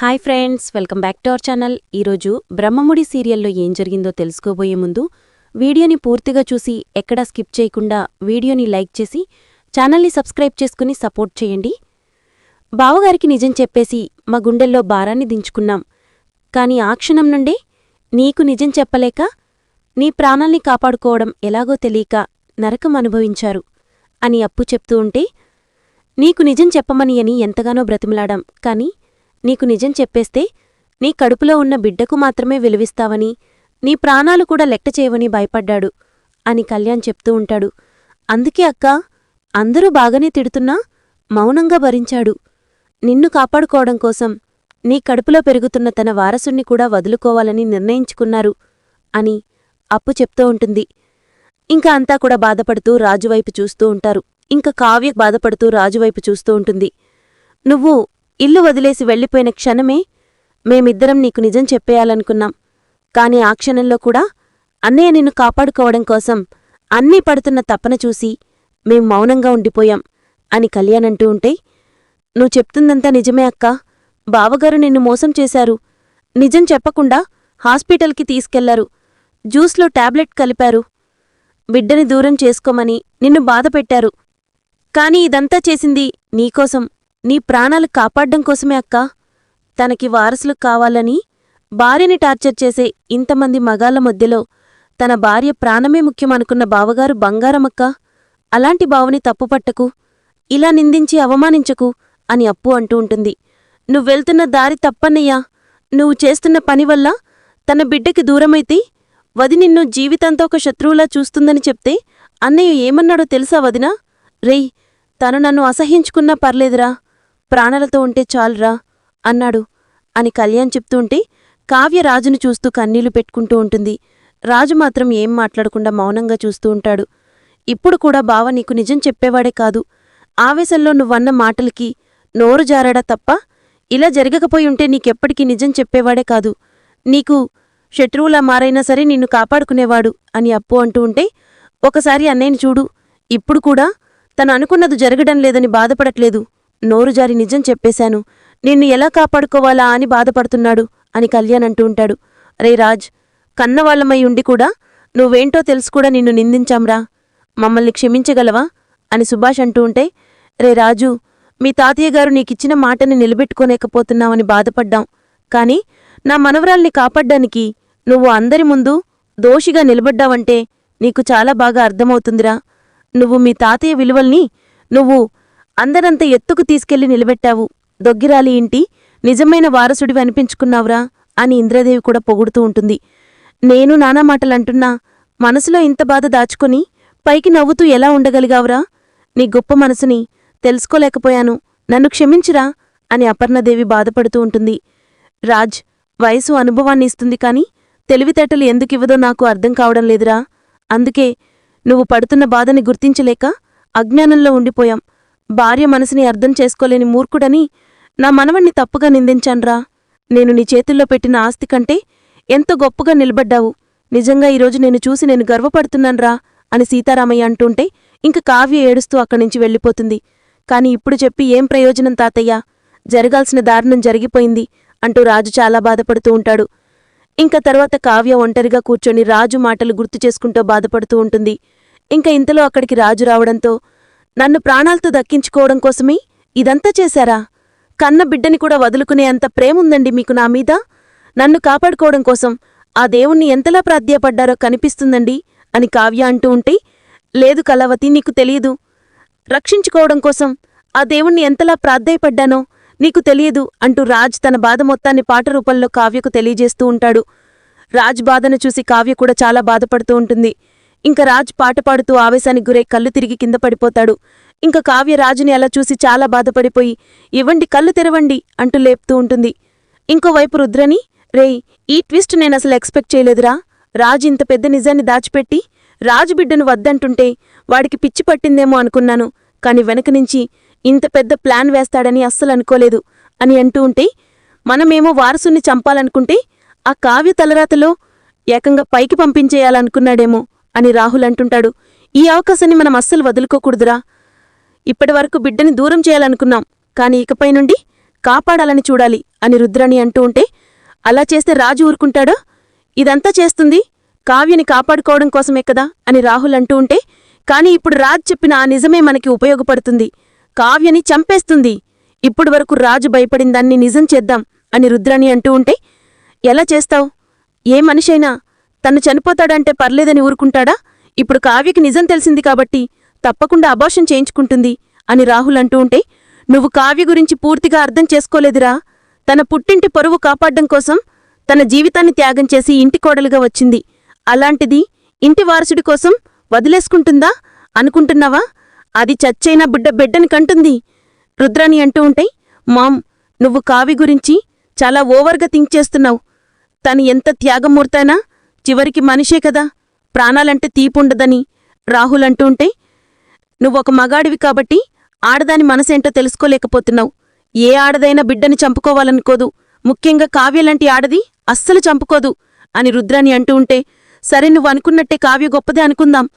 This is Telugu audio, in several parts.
Hi friends welcome back to our channel. ఈరోజు బ్రహ్మముడి సీరియల్లో ఏం జరిగిందో తెలుసుకోబోయే ముందు వీడియోని పూర్తిగా చూసి ఎక్కడా స్కిప్ చేయకుండా వీడియోని లైక్ చేసి ఛానల్ని సబ్స్క్రైబ్ చేసుకుని సపోర్ట్ చేయండి. బావగారికి నిజం చెప్పేసి మా గుండెల్లో భారాన్ని దించుకున్నాం. కాని ఆ క్షణం నుండే నీకు నిజం చెప్పలేక నీ ప్రాణాల్ని కాపాడుకోవడం ఎలాగో తెలియక నరకం అనుభవించారు అని అప్పు చెప్తూ ఉంటే నీకు నిజం చెప్పమని అని ఎంతగానో బ్రతిమలాడాం. కానీ నీకు నిజం చెప్పేస్తే నీ కడుపులో ఉన్న బిడ్డకు మాత్రమే విలువిస్తావని నీ ప్రాణాలు కూడా లెక్క చేయవని భయపడ్డాడు అని కళ్యాణ్ చెప్తూ ఉంటాడు. అందుకే అక్క అందరూ బాగానే తిడుతున్నా మౌనంగా భరించాడు. నిన్ను కాపాడుకోవడం కోసం నీ కడుపులో పెరుగుతున్న తన వారసుణ్ణి కూడా వదులుకోవాలని నిర్ణయించుకున్నారు అని అప్పు చెప్తూ ఉంటుంది. ఇంకా అంతా కూడా బాధపడుతూ రాజువైపు చూస్తూ ఉంటారు. ఇంకా కావ్య బాధపడుతూ రాజువైపు చూస్తూ ఉంటుంది. నువ్వు ఇల్లు వదిలేసి వెళ్ళిపోయిన క్షణమే మేమిద్దరం నీకు నిజం చెప్పేయాలనుకున్నాం. కాని ఆ క్షణంలో కూడా అన్నయ్య నిన్ను కాపాడుకోవడం కోసం అన్నీ పడుతున్న తపన చూసి మేం మౌనంగా ఉండిపోయాం అని కళ్యాణ్ అంటూ ఉంటే నువ్వు చెప్తుందంతా నిజమే అక్కా. బావగారు నిన్ను మోసం చేశారు. నిజం చెప్పకుండా హాస్పిటల్కి తీసుకెళ్ళారు. జ్యూస్లో టాబ్లెట్ కలిపారు. బిడ్డని దూరం చేసుకోమని నిన్ను బాధపెట్టారు. కాని ఇదంతా చేసింది నీకోసం నీ ప్రాణాలు కాపాడ్డం కోసమే అక్కా. తనకి వారసులు కావాలని భార్యని టార్చర్ చేసే ఇంతమంది మగాళ్ళ మధ్యలో తన భార్య ప్రాణమే ముఖ్యమనుకున్న బావగారు బంగారమక్కా అలాంటి బావని తప్పుపట్టకు ఇలా నిందించి అవమానించకు అని అప్పు అంటూ ఉంటుంది. నువ్వెళ్తున్న దారి తప్పన్నయ్యా. నువ్వు చేస్తున్న పని వల్ల తన బిడ్డకి దూరమైతే వది నిన్ను జీవితంతో ఒక శత్రువులా చూస్తుందని చెప్తే అన్నయ్య ఏమన్నాడో తెలుసా వదినా? రేయ్ తను నన్ను అసహ్యించుకున్నా పర్లేదురా. ప్రాణాలతో ఉంటే చాలురా అన్నాడు. అని కళ్యాణ్ చెప్తుంటే కావ్య రాజును చూస్తూ కన్నీళ్ళు పెట్టుకుంటూ ఉంటుంది. రాజు మాత్రం ఏం మాట్లాడకుండా మౌనంగా చూస్తూ ఉంటాడు. ఇప్పుడు కూడా బావ నీకు నిజం చెప్పేవాడే కాదు. ఆవేశంలో నువ్వన్న మాటలకి నోరు జారాడా తప్ప? ఇలా జరగకపోయి ఉంటే నీకెప్పటికీ నిజం చెప్పేవాడే కాదు. నీకు శత్రువులా మారైనా సరే నిన్ను కాపాడుకునేవాడు అని అప్పు అంటూ ఉంటే ఒకసారి అన్నయ్యని చూడు. ఇప్పుడు కూడా తను అనుకున్నది జరగడం లేదని బాధపడట్లేదు. నోరు జారి నిజం చెప్పేశాను. నిన్ను ఎలా కాపాడుకోవాలా అని బాధపడుతున్నాడు అని కళ్యాణ్ అంటూ ఉంటాడు. రే రాజ్ కన్నవాళ్ళమై ఉండి కూడా నువ్వేంటో తెలుసు కూడా నిన్ను నిందించాంరా. మమ్మల్ని క్షమించగలవా అని సుభాష్ అంటూ ఉంటే రే రాజు మీ తాతయ్య గారు నీకిచ్చిన మాటని నిలబెట్టుకోలేకపోతున్నావని బాధపడ్డాం. కాని నా మనవరాల్ని కాపాడ్డానికి నువ్వు అందరి ముందు దోషిగా నిలబడ్డావంటే నీకు చాలా బాగా అర్థమవుతుందిరా. నువ్వు మీ తాతయ్య విలువల్ని నువ్వు అందరంత ఎత్తుకు తీసుకెళ్ళి నిలబెట్టావు. దొగ్గిరాలి ఇంటి నిజమైన వారసుడివి అనిపించుకున్నావురా అని ఇంద్రదేవి కూడా పొగుడుతూ ఉంటుంది. నేను నానా మాటలంటున్నా మనసులో ఇంత బాధ దాచుకొని పైకి నవ్వుతూ ఎలా ఉండగలిగావురా? నీ గొప్ప మనసుని తెలుసుకోలేకపోయాను. నన్ను క్షమించురా అని అపర్ణదేవి బాధపడుతూ ఉంటుంది. రాజ్ వయసు అనుభవాన్ని ఇస్తుంది కాని తెలివితేటలు ఎందుకివ్వదో నాకు అర్థం కావడం లేదురా. అందుకే నువ్వు పడుతున్న బాధని గుర్తించలేక అజ్ఞానంలో ఉండిపోయాం. భార్య మనసుని అర్థం చేసుకోలేని మూర్ఖుడని నా మనవణ్ణి తప్పుగా నిందించాన్రా. నేను నీ చేతుల్లో పెట్టిన ఆస్తి కంటే ఎంత గొప్పగా నిలబడ్డావు. నిజంగా ఈరోజు నేను చూసి నేను గర్వపడుతున్నాన్రా అని సీతారామయ్య అంటుంటే ఇంక కావ్య ఏడుస్తూ అక్కడి వెళ్ళిపోతుంది. కాని ఇప్పుడు చెప్పి ఏం ప్రయోజనం తాతయ్య? జరగాల్సిన దారుణం జరిగిపోయింది అంటూ రాజు చాలా బాధపడుతూ ఉంటాడు. ఇంక తర్వాత కావ్య ఒంటరిగా కూర్చొని రాజు మాటలు గుర్తు చేసుకుంటూ బాధపడుతూ ఉంటుంది. ఇంక ఇంతలో అక్కడికి రాజు రావడంతో నన్ను ప్రాణాలతో దక్కించుకోవడం కోసమే ఇదంతా చేశారా? కన్న బిడ్డని కూడా వదులుకునే అంత ప్రేముందండి మీకు నా మీద? నన్ను కాపాడుకోవడం కోసం ఆ దేవుణ్ణి ఎంతలా ప్రాధ్యపడ్డారో కనిపిస్తుందండి? అని కావ్య అంటూ ఉంటే లేదు కలవతి నీకు తెలియదు. రక్షించుకోవడం కోసం ఆ దేవుణ్ణి ఎంతలా ప్రాధ్యాయపడ్డానో నీకు తెలియదు అంటూ రాజ్ తన బాధ మొత్తాన్ని పాట రూపంలో కావ్యకు తెలియజేస్తూ ఉంటాడు. రాజ్ బాధను చూసి కావ్య కూడా చాలా బాధపడుతూ ఉంటుంది. ఇంక రాజ్ పాట పాడుతూ ఆవేశానికి గురై కళ్ళు తిరిగి కింద పడిపోతాడు. ఇంక కావ్య రాజుని అలా చూసి చాలా బాధపడిపోయి ఇవ్వండి కళ్ళు తెరవండి అంటూ లేపుతూ ఉంటుంది. ఇంకోవైపు రుద్రని రేయ్ ఈ ట్విస్ట్ నేనసలు ఎక్స్పెక్ట్ చేయలేదురా. రాజు ఇంత పెద్ద నిజాన్ని దాచిపెట్టి రాజు బిడ్డను వద్దంటుంటే వాడికి పిచ్చి పట్టిందేమో అనుకున్నాను. కాని వెనక నుంచి ఇంత పెద్ద ప్లాన్ వేస్తాడని అస్సలు అనుకోలేదు అని అంటూ ఉంటే మనమేమో వారసుని చంపాలనుకుంటే ఆ కావ్య తలరాతలో ఏకంగా పైకి పంపించేయాలనుకున్నాడేమో. అని రాహుల్ అంటుంటాడు. ఈ అవకాశాన్ని మనం అస్సలు వదులుకోకూడదురా. ఇప్పటివరకు బిడ్డని దూరం చేయాలనుకున్నాం. కాని ఇకపై నుండి కాపాడాలని చూడాలి అని రుద్రాణి అంటూ ఉంటే అలా చేస్తే రాజు ఊరుకుంటాడా? ఇదంతా చేస్తుంది కావ్యని కాపాడుకోవడం కోసమే కదా అని రాహుల్ అంటూ ఉంటే కాని ఇప్పుడు రాజ్ చెప్పిన ఆ నిజమే మనకి ఉపయోగపడుతుంది. కావ్యని చంపేస్తుంది. ఇప్పుడు వరకు రాజు భయపడిందాన్ని నిజం చేద్దాం అని రుద్రాణి అంటూ ఉంటే ఎలా చేస్తావు? ఏ మనిషైనా తను చనిపోతాడంటే పర్లేదని ఊరుకుంటాడా? ఇప్పుడు కావ్యకి నిజం తెలిసింది కాబట్టి తప్పకుండా అబార్షన్ చేయించుకుంటుంది అని రాహుల్ అంటూ ఉంటే నువ్వు కావ్య గురించి పూర్తిగా అర్థం చేసుకోలేదురా. తన పుట్టింటి పరువు కాపాడ్డం కోసం తన జీవితాన్ని త్యాగం చేసి ఇంటి కోడలుగా వచ్చింది. అలాంటిది ఇంటి వారసుడి కోసం వదిలేసుకుంటుందా? అనుకుంటున్నావా? అది చచ్చైనా బిడ్డ బిడ్డని కంటుంది. రుద్రాని అంటూ ఉంటే మామ్ నువ్వు కావి గురించి చాలా ఓవర్గా థింక్ చేస్తున్నావు. తను ఎంత త్యాగమూర్తైనా చివరికి మనిషే కదా. ప్రాణాలంటే తీపుండదని రాహుల్ ఉంటే నువ్వొక మగాడివి కాబట్టి ఆడదాని మనసేంటో తెలుసుకోలేకపోతున్నావు. ఏ ఆడదైనా బిడ్డని చంపుకోవాలనుకోదు. ముఖ్యంగా కావ్యలాంటి ఆడది అస్సలు చంపుకోదు అని రుద్రాని అంటూ ఉంటే సరే నువ్వు అనుకున్నట్టే కావ్య గొప్పదే అనుకుందాం.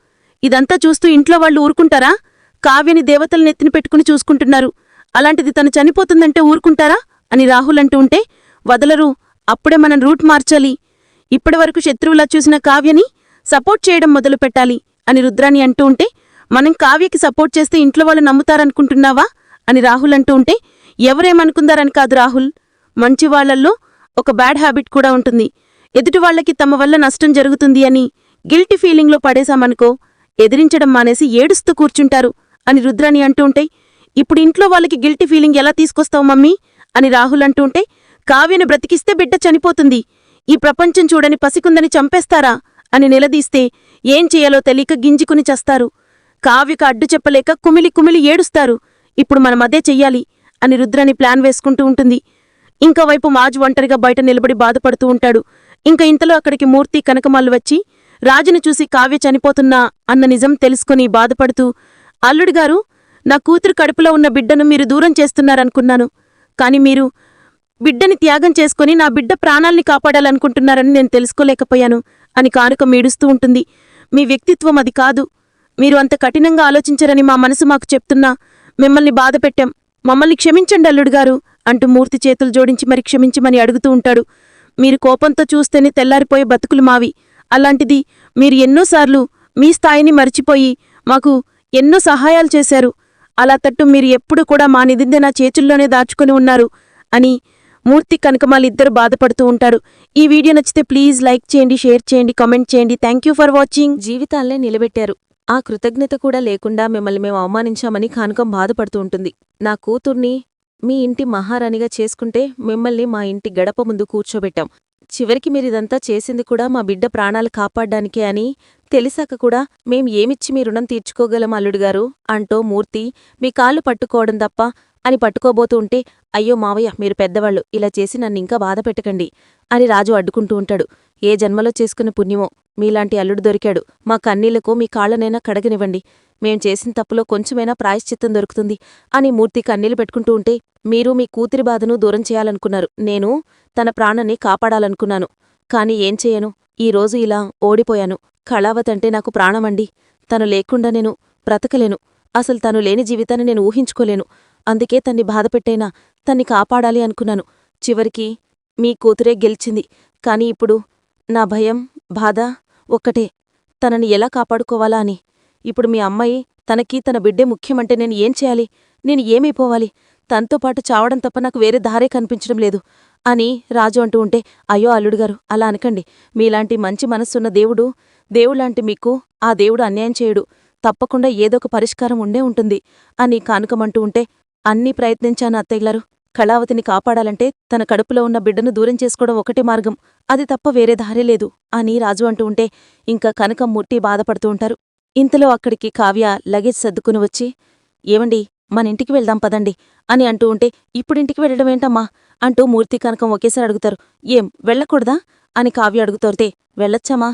ఇదంతా చూస్తూ ఇంట్లో వాళ్ళు ఊరుకుంటారా? కావ్యని దేవతల నెత్తిన పెట్టుకుని చూసుకుంటున్నారు. అలాంటిది తను చనిపోతుందంటే ఊరుకుంటారా? అని రాహుల్ అంటూ ఉంటే వదలరు. అప్పుడే మనం రూట్ మార్చాలి. ఇప్పటివరకు శత్రువులా చూసిన కావ్యని సపోర్ట్ చేయడం మొదలు పెట్టాలి అని రుద్రాని అంటూ ఉంటే మనం కావ్యకి సపోర్ట్ చేస్తే ఇంట్లో వాళ్ళు నమ్ముతారనుకుంటున్నావా? అని రాహుల్ అంటూ ఉంటే ఎవరేమనుకుందారని కాదు రాహుల్. మంచివాళ్ళల్లో ఒక బ్యాడ్ హ్యాబిట్ కూడా ఉంటుంది. ఎదుటివాళ్ళకి తమ వల్ల నష్టం జరుగుతుంది అని గిల్టీ ఫీలింగ్లో పడేశామనుకో ఎదిరించడం మానేసి ఏడుస్తూ కూర్చుంటారు అని రుద్రాని అంటూ ఉంటే ఇప్పుడు ఇంట్లో వాళ్ళకి గిల్టీ ఫీలింగ్ ఎలా తీసుకొస్తావు మమ్మీ? అని రాహుల్ అంటూ ఉంటే కావ్యను బ్రతికిస్తే బిడ్డ చనిపోతుంది. ఈ ప్రపంచం చూడని పసికుందని చంపేస్తారా? అని నిలదీస్తే ఏం చేయాలో తెలియక గింజుకుని చస్తారు. కావ్యకు అడ్డు చెప్పలేక కుమిలి కుమిలి ఏడుస్తారు. ఇప్పుడు మనమదే చెయ్యాలి అని రుద్రని ప్లాన్ వేసుకుంటూ ఉంటుంది. ఇంకోవైపు మాజు ఒంటరిగా బయట నిలబడి బాధపడుతూ ఉంటాడు. ఇంక ఇంతలో అక్కడికి మూర్తి కనకమాలు వచ్చి రాజును చూసి కావ్య చనిపోతున్నా అన్న నిజం తెలుసుకుని బాధపడుతూ అల్లుడిగారు నా కూతురు కడుపులో ఉన్న బిడ్డను మీరు దూరం చేస్తున్నారనుకున్నాను. కాని మీరు బిడ్డని త్యాగం చేసుకుని నా బిడ్డ ప్రాణాల్ని కాపాడాలనుకుంటున్నారని నేను తెలుసుకోలేకపోయాను అని కానుక మీడుస్తూ ఉంటుంది. మీ వ్యక్తిత్వం అది కాదు. మీరు అంత కఠినంగా ఆలోచించరని మా మనసు మాకు చెప్తున్నా. మిమ్మల్ని బాధపెట్టాం మమ్మల్ని క్షమించండి అల్లుడుగారు అంటూ మూర్తి చేతులు జోడించి మరి క్షమించమని అడుగుతూ ఉంటాడు. మీరు కోపంతో చూస్తేనే తెల్లారిపోయే బతుకులు మావి. అలాంటిది మీరు ఎన్నోసార్లు మీ స్థాయిని మరిచిపోయి మాకు ఎన్నో సహాయాలు చేశారు. అలా తట్టు మీరు ఎప్పుడు కూడా మా నిధిందే నా చేతుల్లోనే దాచుకుని ఉన్నారు అని మూర్తి కనకమాలిద్దరు బాధపడుతూ ఉంటారు. ఈ వీడియో నచ్చితే ప్లీజ్ లైక్ చేయండి షేర్ చేయండి కామెంట్ చేయండి. థ్యాంక్ యూ ఫర్ వాచింగ్ జీవితాల్నే నిలబెట్టారు. ఆ కృతజ్ఞత కూడా లేకుండా మిమ్మల్ని మేము అవమానించామని కానుకం బాధపడుతూ ఉంటుంది. నా కూతుర్ని మీ ఇంటి మహారాణిగా చేసుకుంటే మిమ్మల్ని మా ఇంటి గడప ముందు కూర్చోబెట్టాం. చివరికి మీరిదంతా చేసింది కూడా మా బిడ్డ ప్రాణాలు కాపాడ్డానికే అని తెలిసాక కూడా మేం ఏమిచ్చి మీ రుణం తీర్చుకోగలం అల్లుడుగారు? అంటూ మూర్తి మీ కాళ్ళు పట్టుకోవడం తప్ప అని పట్టుకోబోతూ ఉంటే అయ్యో మావయ్య మీరు పెద్దవాళ్ళు ఇలా చేసి నన్నింకా బాధ పెట్టకండి అని రాజు అడ్డుకుంటూ ఉంటాడు. ఏ జన్మలో చేసుకున్న పుణ్యమో మీలాంటి అల్లుడు దొరికాడు. మా కన్నీళ్ళకు మీ కాళ్ళనైనా కడగనివ్వండి. మేం చేసిన తప్పులో కొంచెమైనా ప్రాయశ్చిత్తం దొరుకుతుంది అని మూర్తి కన్నీళ్ళు పెట్టుకుంటూ ఉంటే మీరు మీ కూతురి బాధను దూరం చేయాలనుకున్నారు. నేను తన ప్రాణాన్ని కాపాడాలనుకున్నాను. కాని ఏం చేయను? ఈ రోజు ఇలా ఓడిపోయాను. కళావతంటే నాకు ప్రాణమండి. తను లేకుండా నేను బ్రతకలేను. అసలు తను లేని జీవితాన్ని నేను ఊహించుకోలేను. అందుకే తన్ని బాధపెట్టైనా? తన్ని కాపాడాలి అనుకున్నాను. చివరికి మీ కూతురే గెలిచింది. కాని ఇప్పుడు నా భయం బాధ ఒక్కటే. తనని ఎలా కాపాడుకోవాలా అని. ఇప్పుడు మీ అమ్మాయి తనకి తన బిడ్డే ముఖ్యమంటే నేను ఏం చేయాలి? నేను ఏమైపోవాలి? తనతో పాటు చావడం తప్ప నాకు వేరే దారే కనిపించడం లేదు అని రాజు అంటూ ఉంటే అయ్యో అల్లుడుగారు అలా అనకండి. మీలాంటి మంచి మనస్సున్న దేవుడు దేవులాంటి మీకు ఆ దేవుడు అన్యాయం చేయడు. తప్పకుండా ఏదొక పరిష్కారం ఉండే ఉంటుంది అని కానుకమంటూ ఉంటే అన్నీ ప్రయత్నించాను అత్తయ్యగారు కళావతిని కాపాడాలంటే తన కడుపులో ఉన్న బిడ్డను దూరం చేసుకోవడం ఒకటే మార్గం. అది తప్ప వేరే దారే లేదు అని రాజు అంటూ ఉంటే ఇంకా కనకం ముట్టి బాధపడుతూ ఉంటారు. ఇంతలో అక్కడికి కావ్య లగేజ్ సర్దుకుని వచ్చి ఏమండి మన ఇంటికి వెళ్దాం పదండి అని అంటూ ఉంటే ఇప్పుడింటికి వెళ్ళడం ఏంటమ్మా? అంటూ మూర్తి కనకం ఒకేసారి అడుగుతారు. ఏం వెళ్ళకూడదా? అని కావ్య అడుగుతోరితే వెళ్ళొచ్చామా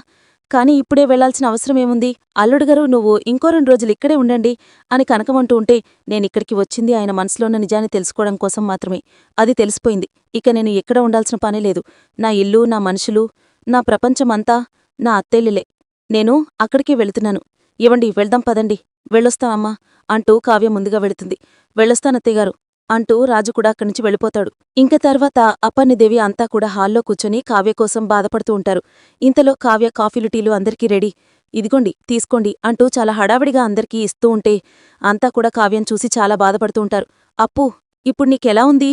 కాని ఇప్పుడే వెళ్ళాల్సిన అవసరమేముంది అల్లుడుగారు నువ్వు ఇంకో రెండు రోజులు ఇక్కడే ఉండండి అని కనకమంటూ ఉంటే నేనిక్కడికి వచ్చింది ఆయన మనసులోన్న నిజాన్ని తెలుసుకోవడం కోసం మాత్రమే. అది తెలిసిపోయింది. ఇక నేను ఎక్కడ ఉండాల్సిన పని లేదు. నా ఇల్లు నా మనుషులు నా ప్రపంచమంతా నా అత్తెల్లిలే. నేను అక్కడికే వెళుతున్నాను. ఇవ్వండి వెళ్దాం పదండి. వెళ్ళొస్తామమ్మా అంటూ కావ్య ముందుగా వెళుతుంది. వెళ్ళొస్తానత్తయ్యగారు అంటూ రాజు కూడా అక్కడి నుంచి వెళ్ళిపోతాడు. ఇంక తర్వాత అప్పన్నిదేవి అంతా కూడా హాల్లో కూర్చొని కావ్య కోసం బాధపడుతూ ఉంటారు. ఇంతలో కావ్య కాఫీలు టీలు అందరికీ రెడీ. ఇదిగోండి తీసుకోండి అంటూ చాలా హడావిడిగా అందరికీ ఇస్తూ ఉంటే అంతా కూడా కావ్యం చూసి చాలా బాధపడుతూ ఉంటారు. అప్పు ఇప్పుడు నీకెలా ఉంది?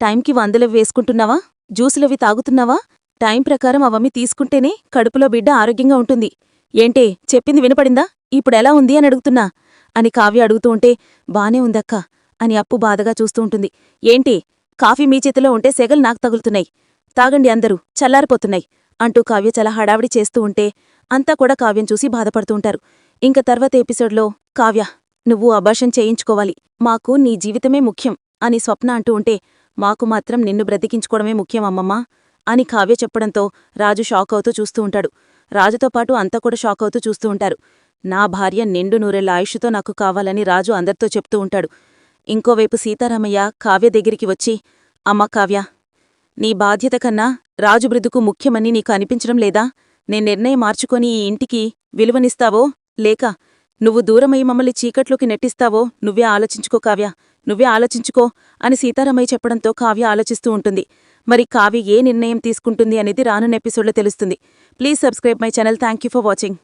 టైంకి వందలవి వేసుకుంటున్నావా? జ్యూసులవి తాగుతున్నావా? టైం ప్రకారం అవమ్మి తీసుకుంటేనే కడుపులో బిడ్డ ఆరోగ్యంగా ఉంటుంది. ఏంటే చెప్పింది వినపడిందా? ఇప్పుడెలా ఉంది అని అడుగుతున్నా అని కావ్య అడుగుతూ ఉంటే బానే ఉందక్కా. అని అప్పు బాధగా చూస్తూ ఉంటుంది. ఏంటి? కాఫీ మీ చేతిలో ఉంటే సెగలు నాకు తగులుతున్నాయి. తాగండి అందరూ చల్లారిపోతున్నాయి అంటూ కావ్య చాలా హడావిడి చేస్తూ ఉంటే అంతా కూడా కావ్యం చూసి బాధపడుతూ ఉంటారు. ఇంక తర్వాత ఎపిసోడ్లో కావ్య నువ్వు అభాషం చేయించుకోవాలి. మాకు నీ జీవితమే ముఖ్యం అని స్వప్న అంటూ ఉంటే మాకు మాత్రం నిన్ను బ్రతికించుకోవడమే ముఖ్యం అమ్మమ్మా అని కావ్య చెప్పడంతో రాజు షాక్ అవుతూ చూస్తూ ఉంటాడు. రాజుతో పాటు అంతా కూడా షాక్ అవుతూ చూస్తూ ఉంటారు. నా భార్య నిండు నూరేళ్ళ ఆయుష్తో నాకు కావాలని రాజు అందరితో చెప్తూ ఉంటాడు. ఇంకోవైపు సీతారామయ్య కావ్య దగ్గరికి వచ్చి అమ్మ కావ్య నీ బాధ్యత కన్నా రాజు బ్రతుకు ముఖ్యమని నీకు అనిపించడం లేదా? నే నిర్ణయం మార్చుకొని ఈ ఇంటికి విలువనిస్తావో? లేక నువ్వు దూరమై మమ్మల్ని చీకట్లోకి నెట్టిస్తావో? నువ్వే ఆలోచించుకో కావ్య నువ్వే ఆలోచించుకో అని సీతారామయ్య చెప్పడంతో కావ్య ఆలోచిస్తూ ఉంటుంది. మరి కావ్య ఏ నిర్ణయం తీసుకుంటుంది అనేది రానున్న ఎపిసోడ్లో తెలుస్తుంది. Please subscribe my channel. Thank you for watching.